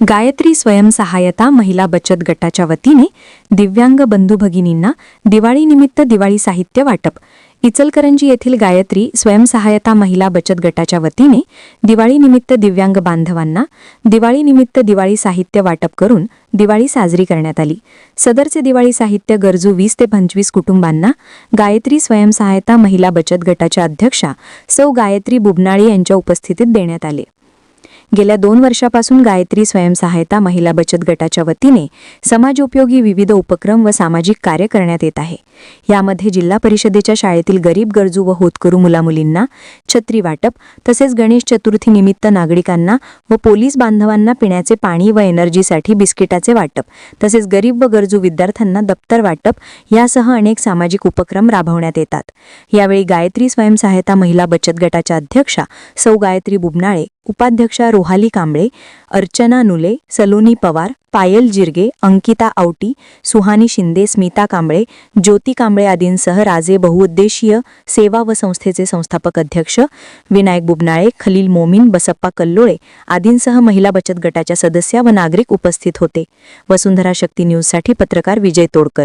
गायत्री स्वयंसहायता महिला बचत गटाच्या वतीने दिव्यांग बंधू भगिनींना दिवाळीनिमित्त दिवाळी साहित्य वाटप. इचलकरंजी येथील गायत्री स्वयंसहायता महिला बचत गटाच्या वतीने दिवाळीनिमित्त दिव्यांग बांधवांना दिवाळीनिमित्त दिवाळी साहित्य वाटप करून दिवाळी साजरी करण्यात आली. सदरचे दिवाळी साहित्य गरजू वीस ते पंचवीस कुटुंबांना गायत्री स्वयंसहायता महिला बचत गटाच्या अध्यक्षा सौ गायत्री बुबनाळे यांच्या उपस्थितीत देण्यात आले. गेल्या दोन वर्षापासून गायत्री स्वयंसहायता महिला बचत गटाच्या वतीने समाजोपयोगी विविध उपक्रम व सामाजिक कार्य करण्यात येत आहे. यामध्ये जिल्हा परिषदेच्या शाळेतील गरीब गरजू व होतकरू मुलामुलींना छत्री वाटप तसेच गणेश चतुर्थी निमित्त नागरिकांना व पोलीस बांधवांना पिण्याचे पाणी व एनर्जीसाठी बिस्किटाचे वाटप तसेच गरीब व गरजू विद्यार्थ्यांना दप्तर वाटप यासह अनेक सामाजिक उपक्रम राबवण्यात येतात. यावेळी गायत्री स्वयंसहायता महिला बचत गटाच्या अध्यक्षा सौ गायत्री बुबनाळे उपाध्यक्षा रोहाली कांबळे अर्चना नुले सलोनी पवार पायल जिरगे अंकिता आवटी सुहानी शिंदे स्मिता कांबळे ज्योती कांबळे आदींसह राजे बहुउद्देशीय सेवा व संस्थेचे संस्थापक अध्यक्ष विनायक बुबनाळे खलील मोमीन बसप्पा कल्लोळे आदींसह महिला बचत गटाच्या सदस्या व नागरिक उपस्थित होते. वसुंधरा शक्ती न्यूजसाठी पत्रकार विजय तोडकर.